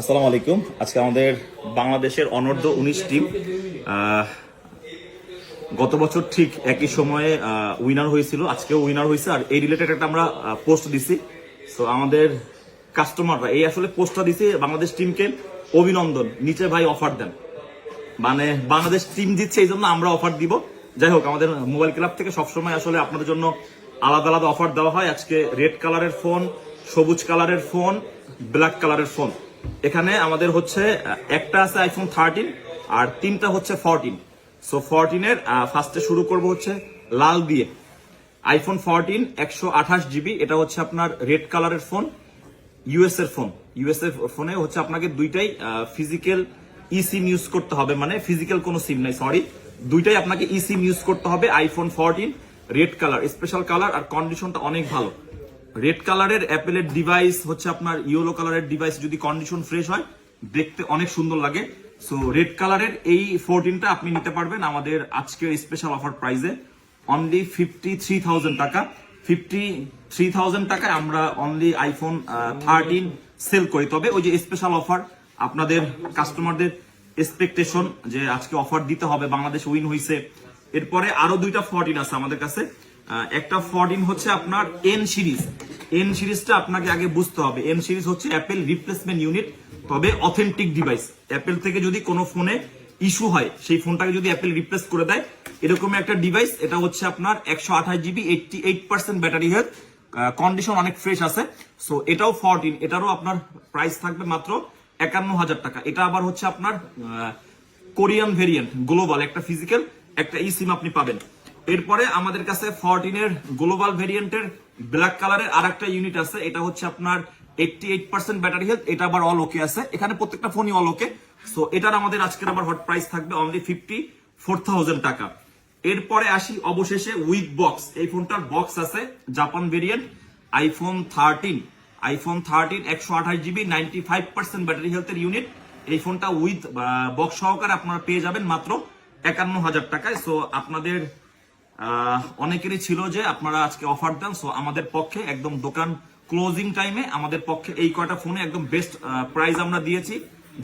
আসসালামু আলাইকুম। আজকে আমাদের বাংলাদেশের অনূর্ধ্ব উনিশ টিম গত বছর ঠিক একই সময়ে উইনার হয়েছিল। আজকেও উইনার হয়েছে। আর এই রিলেটেড একটা আমরা পোস্ট দিছি। সো আমাদের কাস্টমাররা এই আসলে পোস্টটা দিছি বাংলাদেশ টিমকে অভিনন্দন। নিচে ভাই অফার দেন। মানে বাংলাদেশ টিম জিতছে, এই জন্য আমরা অফার দিব। যাই হোক, আমাদের মোবাইল ক্লাব থেকে সবসময় আসলে আপনাদের জন্য আলাদা আলাদা অফার দেওয়া হয়। আজকে রেড কালারের ফোন সবুজ কালারের ফোন ব্ল্যাক কালারের ফোন এখানে আমাদের হচ্ছে একটা আছে আইফোন থার্টিন আর তিনটা হচ্ছে ফোরটিন সো ফোরটিনের ফার্স্টে শুরু করব হচ্ছে লাল দিয়ে। আইফোন ফোরটিন একশো আঠাশ জিবি এটা হচ্ছে আপনার রেড কালারের ফোন ইউএস এর ফোন ইউএস এর ফোনে হচ্ছে আপনাকে দুইটাই ফিজিক্যাল ই সিম ইউজ করতে হবে। মানে ফিজিক্যাল কোনো সিম নাই সরি দুইটাই আপনাকে ই সিম ইউজ করতে হবে iPhone fourteen red colour special colour আর কন্ডিশনটা অনেক ভালো। রেড কালারের অ্যাপেলের ডিভাইস হচ্ছে আপনার ইয়েলো কালারের ডিভাইস যদি কন্ডিশন ফ্রেশ হয়, দেখতে অনেক সুন্দর লাগে। সো রেড কালারের এই ফোরটিনটা আপনি নিতে পারবেন আমাদের আজকের স্পেশাল অফার প্রাইসে অনলি ফিফটি থ্রি থাউজেন্ড টাকা। ফিফটি থ্রি থাউজেন্ড টাকায় আমরা অনলি আইফোন থার্টিন সেল করি। তবে ওই যে স্পেশাল অফার আপনাদের কাস্টমারদের এক্সপেকটেশন যে আজকে অফার দিতে হবে, বাংলাদেশ উইন হয়েছে এরপরে আরও দুইটা ফোরটিন আছে আমাদের কাছে। একটা ফোরটিন হচ্ছে আপনার এন সিরিজ এন সিরিজটা আপনাকে আগে বুঝতে হবে। এন সিরিজ হচ্ছে অ্যাপেল রিপ্লেসমেন্ট ইউনিট তবে অথেন্টিক ডিভাইস অ্যাপেল থেকে যদি কোনো ফোনে ইস্যু হয়, সেই ফোনটাকে যদি অ্যাপেল রিপ্লেস করে দেয় এরকম একটা ডিভাইস এটা হচ্ছে আপনার একশো আঠাশ GB eighty eight percent battery health condition অনেক ফ্রেশ আছে। সো এটাও ফোরটিন এটারও আপনার প্রাইস থাকবে মাত্র একান্ন হাজার টাকা। এটা আবার হচ্ছে আপনার কোরিয়ান ভেরিয়েন্ট গ্লোবাল একটা ফিজিক্যাল একটা ই সিম আপনি পাবেন। এরপরে আমাদের কাছে ফোরটিনের গ্লোবাল ভেরিয়েন্টের ব্ল্যাক কালারের আর একটা ইউনিট আছে। এটা হচ্ছে আপনার eighty eight percent battery health এটা আবার অল ওকে আছে। এখানে প্রত্যেকটা ফোনই অল ওকে সো এটার আমাদের আজকের আবার হট প্রাইস থাকবে অনলি ফিফটি ফোর থাউজেন্ড টাকা। এরপরে আসি অবশেষে উইথ বক্স এই ফোনটার বক্স আছে Japan variant iPhone thirteen iPhone thirteen একশো আঠাশ GB ninety five percent battery হেলথের ইউনিট এই ফোনটা উইথ বক্স সহকারে আপনারা পেয়ে যাবেন মাত্র একান্ন হাজার টাকায়। সো আপনাদের অনেকেরই ছিল যে আপনারা আজকে অফার দেন সো আমাদের পক্ষে একদম দোকান ক্লোজিং টাইমে আমাদের পক্ষে এই কয়টা ফোনে একদম বেস্ট প্রাইস আমরা দিয়েছি।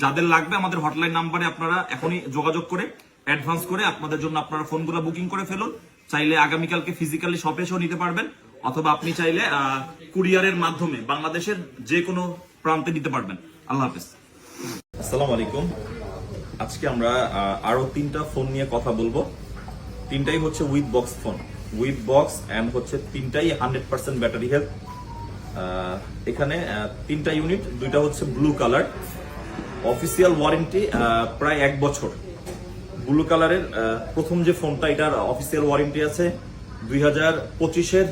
যাদের লাগবে আমাদের হটলাইন নাম্বারে আপনারা এখনই যোগাযোগ করে অ্যাডভান্স করে আপনাদের জন্য আপনারা ফোনগুলো বুকিং করে ফেলুন। চাইলে আগামীকালকে ফিজিক্যালি শপে এসেও নিতে পারবেন, অথবা আপনি চাইলে কুরিয়ারের মাধ্যমে বাংলাদেশের যে কোনো প্রান্তে নিতে পারবেন। আল্লাহ হাফেজ। আসসালামু আলাইকুম। আজকে আমরা আরও তিনটা ফোন নিয়ে কথা বলব। তিনটাই হচ্ছে with box phone with box and হচ্ছে তিনটাই হান্ড্রেড পার্সেন্ট ব্যাটারি হেলথ এখানে তিনটা ইউনিট দুইটা হচ্ছে ব্লু কালার অফিসিয়াল ওয়ারেন্টি প্রায় এক বছর। ব্লু কালারের প্রথম যে ফোনটা এটার অফিসিয়াল ওয়ারেন্টি আছে দুই হাজার পঁচিশের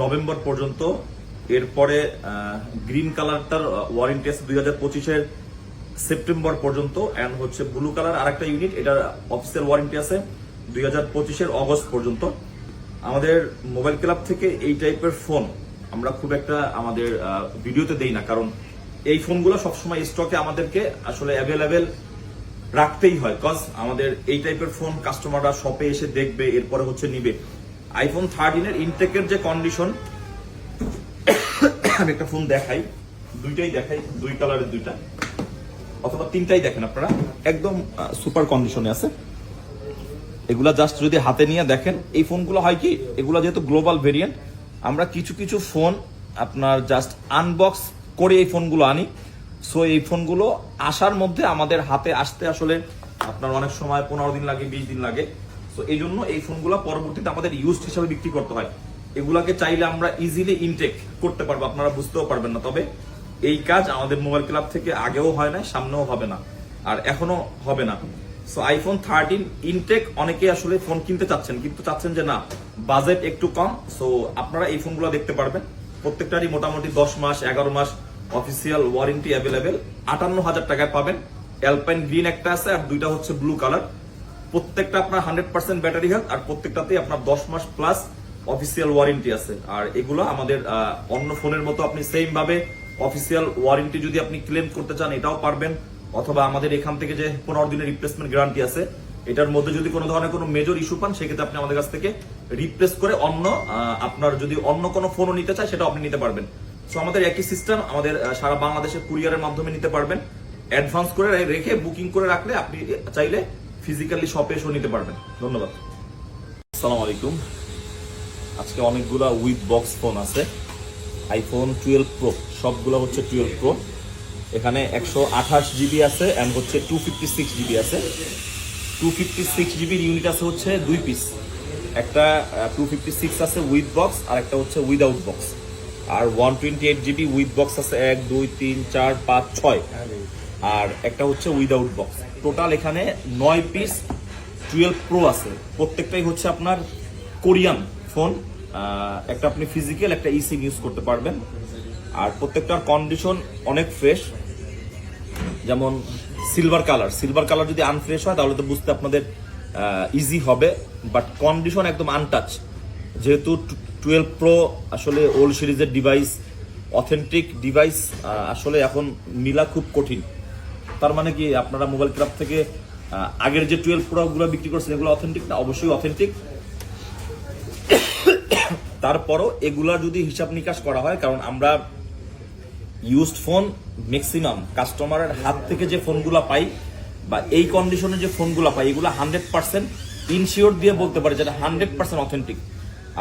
নভেম্বর পর্যন্ত। এরপরে গ্রিন কালারটার ওয়ারেন্টি আছে দুই হাজার পঁচিশের সেপ্টেম্বর পর্যন্ত। অ্যান্ড হচ্ছে ব্লু কালার আরেকটা ইউনিট এটার অফিসিয়াল ওয়ারেন্টি আছে দুই হাজার পঁচিশের অগস্ট পর্যন্ত আমাদের মোবাইল ক্লাব থেকে এই টাইপের ফোন আমরা খুব একটা আমাদের ভিডিওতে দেই না। কারণ এই ফোনগুলো সবসময় স্টকে আমাদেরকে আসলে অ্যাভেলেবেল রাখতেই হয়। কজ আমাদের এই টাইপের ফোন কাস্টমাররা শপে এসে দেখবে, এরপরে হচ্ছে নিবে। আইফোন থার্টিনের ইনটেকের যে কন্ডিশন আমি একটা ফোন দেখাই। দুইটাই দেখাই, দুই কালারের দুইটা। অথবা তিনটাই দেখেন আপনারা। একদম সুপার কন্ডিশনে আছে। এগুলা জাস্ট যদি হাতে নিয়ে দেখেন, এই ফোনগুলো হয় কি, এগুলো যেহেতু গ্লোবাল ভেরিয়েন্ট আমরা কিছু কিছু ফোন আপনার জাস্ট আনবক্স করে এই ফোনগুলো আনি। সো এই ফোনগুলো আসার মধ্যে আমাদের হাতে আসতে আসলে আপনার অনেক সময় পনেরো দিন লাগে, বিশ দিন লাগে। সো এই জন্য এই ফোনগুলো পরবর্তীতে আমাদের ইউজড হিসাবে বিক্রি করতে হয়। এগুলাকে চাইলে আমরা ইজিলি ইনটেক করতে পারব, আপনারা বুঝতেও পারবেন না। তবে এই কাজ আমাদের মোবাইল ক্লাব থেকে আগেও হয় না সামনেও হবে না। আর এখনও হবে না। সো আইফোন থার্টিন ইনটেক অনেকে আসলে ফোন কিনতে চাচ্ছেন, কিন্তু চাচ্ছেন যে না বাজেট একটু কম। সো আপনারা এই ফোনগুলো দেখতে পারবেন। প্রত্যেকটারই মোটামুটি দশ মাস, এগারো মাস অফিসিয়াল ওয়ারেন্টি অ্যাভেলেবেল আটান্ন হাজার টাকায় পাবেন। অ্যালপাইন গ্রিন একটা আছে আর দুইটা হচ্ছে ব্লু কালার প্রত্যেকটা আপনার হান্ড্রেড পার্সেন্ট ব্যাটারি হেলথ আর প্রত্যেকটাতেই আপনার দশ মাস প্লাস অফিসিয়াল ওয়ারেন্টি আছে। আর এগুলো আমাদের অন্য ফোনের মতো আপনি সেম ভাবে অফিসিয়াল ওয়ারেন্টি যদি আপনি ক্লেম করতে চান, এটাও পারবেন। অথবা আমাদের এখান থেকে যে পনেরো দিনের রিপ্লেসমেন্ট গ্যারান্টি আছে, এটার মধ্যে যদি কোনো ধরনের কোনো মেজর ইস্যু পান, সেক্ষেত্রে আপনি আমাদের কাছ থেকে রিপ্লেস করে অন্য আপনার যদি অন্য কোনো ফোনও নিতে চায় সেটা আপনি নিতে পারবেন। সো আমাদের একই সিস্টেম আমাদের সারা বাংলাদেশে কুরিয়ারের মাধ্যমে নিতে পারবেন। অ্যাডভান্স করে রেখে বুকিং করে রাখলে আপনি চাইলে ফিজিক্যালি শপে এসেও নিতে পারবেন। ধন্যবাদ। আসসালামু আলাইকুম। আজকে অনেকগুলা উইথ বক্স ফোন আছে। আইফোন টুয়েলভ প্রো সবগুলো হচ্ছে টুয়েলভ প্রো এখানে একশো আঠাশ জিবি আছে অ্যান্ড হচ্ছে টু ফিফটি সিক্স জিবি আছে। টু ফিফটি সিক্স জিবির ইউনিট আছে হচ্ছে দুই পিস একটা টু ফিফটি সিক্স আছে উইথ বক্স আর একটা হচ্ছে without box R one twenty eight GB with box আছে এক, দুই, তিন, চার, পাঁচ, ছয়। আর একটা হচ্ছে উইদাউট বক্স টোটাল এখানে নয় পিস টুয়েলভ প্রো আছে। প্রত্যেকটাই হচ্ছে আপনার কোরিয়ান ফোন। একটা আপনি ফিজিক্যাল একটা ই সিম ইউজ করতে পারবেন। আর প্রত্যেকটার কন্ডিশন অনেক ফ্রেশ যেমন সিলভার কালার সিলভার কালার যদি আনফ্রেশ হয়, তাহলে তো বুঝতে আপনাদের ইজি হবে বাট কন্ডিশন একদম আনটাচ যেহেতু টুয়েলভ প্রো আসলে ওল্ড সিরিজের ডিভাইস অথেন্টিক ডিভাইস আসলে এখন মিলা খুব কঠিন। তার মানে কি, আপনারা মোবাইল ক্লাব থেকে আগের যে টুয়েলভ প্রোগুলো বিক্রি করছেন, এগুলো অথেন্টিক না? অবশ্যই অথেন্টিক তারপরও এগুলা যদি হিসাব নিকাশ করা হয়, কারণ আমরা ইউজড ফোন ম্যাক্সিমাম কাস্টমারের হাত থেকে যে ফোনগুলো পাই বা এই কন্ডিশনে যে ফোনগুলো পাই, এগুলো হান্ড্রেড পার্সেন্ট ইনশিওর দিয়ে বলতে পারি যেটা হান্ড্রেড পার্সেন্ট অথেন্টিক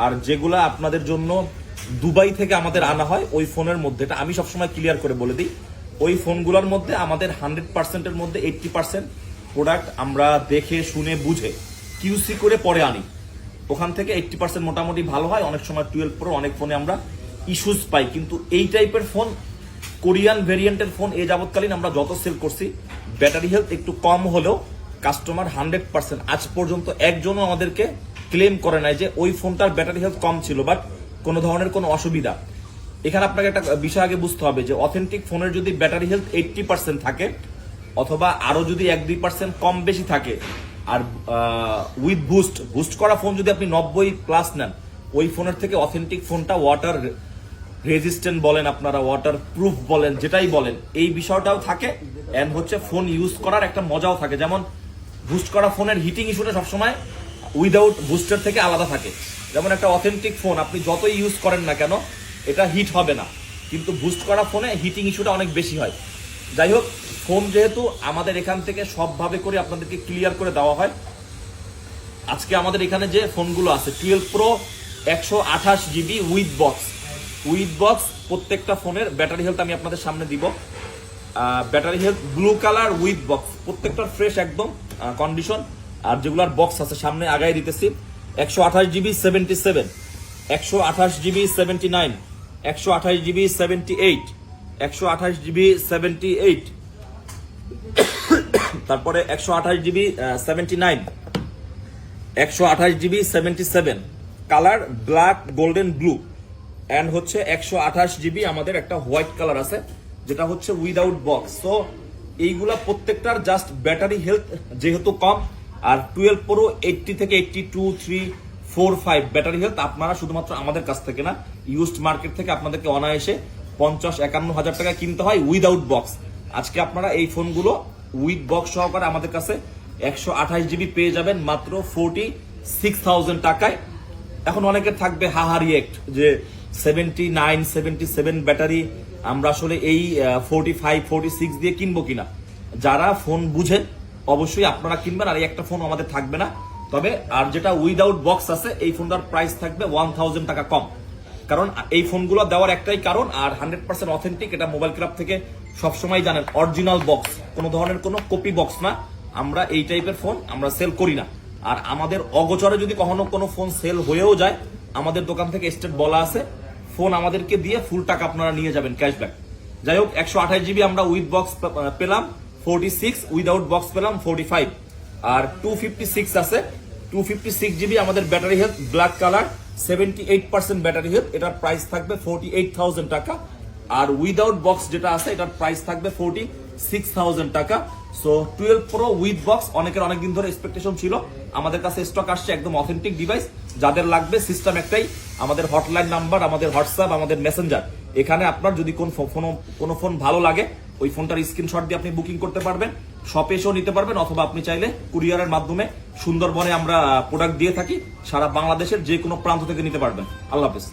আর যেগুলা আপনাদের জন্য দুবাই থেকে আমাদের আনা হয়, ওই ফোনের মধ্যে এটা আমি সবসময় ক্লিয়ার করে বলে দিই। ওই ফোনগুলোর মধ্যে আমাদের হান্ড্রেড পার্সেন্টের মধ্যে এইটটি পার্সেন্ট প্রোডাক্ট আমরা দেখে, শুনে, বুঝে কিউসি করে পরে আনি। ওখান থেকে এইটটি পার্সেন্ট মোটামুটি ভালো হয়। অনেক সময় টুয়েলভ প্রো অনেক ফোনে আমরা ইস্যুস পাই। কিন্তু এই টাইপের ফোন কোরিয়ান ভেরিয়েন্টের ফোন এ যাবৎকালীন আমরা যত সেল করছি ব্যাটারি হেলথ একটু কম হলেও কাস্টমার হান্ড্রেড পার্সেন্ট আজ পর্যন্ত একজনও আমাদেরকে ক্লেম করে নাই যে ওই ফোনটার ব্যাটারি হেলথ কম ছিল বাট কোনো ধরনের কোনো অসুবিধা। এখানে আপনাকে একটা বিষয় আগে বুঝতে হবে যে অথেন্টিক ফোনের যদি ব্যাটারি হেলথ এইটটি পার্সেন্ট থাকে, অথবা আরও যদি এক দুই পার্সেন্ট কম বেশি থাকে, আর উইথ বুস্ট বুস্ট করা ফোন যদি আপনি নব্বই প্লাস নেন, ওই ফোনের থেকে অথেন্টিক ফোনটা ওয়াটার রেজিস্ট্যান্ট বলেন আপনারা ওয়াটার প্রুফ বলেন, যেটাই বলেন, এই বিষয়টাও থাকে অ্যান্ড হচ্ছে ফোন ইউজ করার একটা মজাও থাকে। যেমন বুস্ট করা ফোনের হিটিং ইস্যুটা সবসময় উইদাউট বুস্টার থেকে আলাদা থাকে। যেমন একটা অথেন্টিক ফোন আপনি যতই ইউজ করেন না কেন, এটা হিট হবে না। কিন্তু বুস্ট করা ফোনে হিটিং ইস্যুটা অনেক বেশি হয়। যাই হোক ফোন যেহেতু আমাদের এখান থেকে সবভাবে করে আপনাদেরকে ক্লিয়ার করে দেওয়া হয়। আজকে আমাদের এখানে যে ফোনগুলো আছে টুয়েলভ প্রো একশো আঠাশ GB with box with box প্রত্যেকটা ফোনের ব্যাটারি হেলথ আমি আপনাদের সামনে দিব। Battery health blue colour with box প্রত্যেকটা ফ্রেশ একদম কন্ডিশন আর যেগুলার বক্স আছে, সামনে আগায় দিতেছি। একশো আঠাশ জিবি সেভেন্টি সেভেন, একশো আঠাশ জিবি সেভেন্টি নাইন, একশো আঠাশ জিবি সেভেন্টি এইট, একশো আঠাশ জিবি সেভেন্টি এইট। তারপরে একশো আঠাশ জিবি সেভেন্টি নাইন, একশো আঠাশ GB seventy seven. Colour black, golden, blue. And হচ্ছে একশো আঠাশ জিবি আমাদের একটা হোয়াইট কালার আছে, যেটা হচ্ছে উইদাউট বক্স তো এইগুলা প্রত্যেকটার জাস্ট ব্যাটারি হেলথ যেহেতু কম, আর টুয়েলভ প্রো এইটটি থেকে eighty two three four five battery health আপনারা শুধুমাত্র আমাদের কাছ থেকে না ইউজড মার্কেট থেকে আপনাদেরকে অনায়াসে পঞ্চাশ, একান্ন হাজার টাকা কিনতে হয় উইদাউট বক্স আজকে আপনারা এই ফোনগুলো উইথ বক্স সহকারে আমাদের কাছে একশো আঠাশ জিবি পেয়ে যাবেন মাত্র ফোরটি সিক্স থাউজেন্ড টাকায়। এখন অনেকের থাকবে হাহা রিয়েক্ট যে seventy nine, seventy seven battery আমরা আসলে এই ফোরটি ফাইভ ফোরটি সিক্স দিয়ে কিনবো কিনা? যারা ফোন বুঝেন অবশ্যই আপনারা কিনবেন, আর এই একটা ফোন আমাদের থাকবে না। তবে, আর যেটা উইদাউট বক্স আছে, এই ফোনটার প্রাইস থাকবে ওয়ান থাউজেন্ড টাকা কম। কারণ, এই ফোনগুলো দেওয়ার একটাই কারণ, আর হান্ড্রেড পার্সেন্ট অথেন্টিক এটা মোবাইল ক্লাব থেকে সবসময় জানেন অরিজিনাল বক্স কোনো ধরনের কোনো কপি বক্স না। আমরা এই টাইপের ফোন আমরা সেল করি না। আর আমাদের অগোচরে যদি কখনো কোনো ফোন সেল হয়েও যায়, আমাদের দোকান থেকে স্টেট বলা আছে ফোন আমাদেরকে দিয়ে ফুল টাকা আপনারা নিয়ে যাবেন ক্যাশব্যাক। যাই হোক, একশো আঠাশ জিবি আমরা উইথ বক্স পেলাম ফোরটি সিক্স উইদাউট বক্স পেলাম ফোরটি ফাইভ আর টু ফিফটি সিক্স আছে টু ফিফটি সিক্স জিবি আমাদের battery health black colour seventy eight percent battery health এটার প্রাইস থাকবে ফোরটি এইট থাউজেন্ড টাকা। আর উইদাউট বক্স যেটা আছে, এটার প্রাইস থাকবে ফোরটি সিক্স থাউজেন্ড টাকা। So twelve pro with box অনেকের অনেকদিন ধরে এক্সপেকটেশন ছিল। আমাদের কাছে স্টক আসছে একদম অথেন্টিক ডিভাইস যাদের লাগবে সিস্টেম একটাই, আমাদের হটলাইন নাম্বার আমাদের হোয়াটসঅ্যাপ আমাদের মেসেঞ্জার এখানে আপনার যদি কোন ফোন কোনো ফোন ভালো লাগে, ওই ফোনটার স্ক্রিনশট দিয়ে আপনি বুকিং করতে পারবেন শপে এসেও নিতে পারবেন, অথবা আপনি চাইলে কুরিয়ারের মাধ্যমে সুন্দরবনে আমরা প্রোডাক্ট দিয়ে থাকি, সারা বাংলাদেশের যে কোনো প্রান্ত থেকে নিতে পারবেন। আল্লাহ হাফেজ।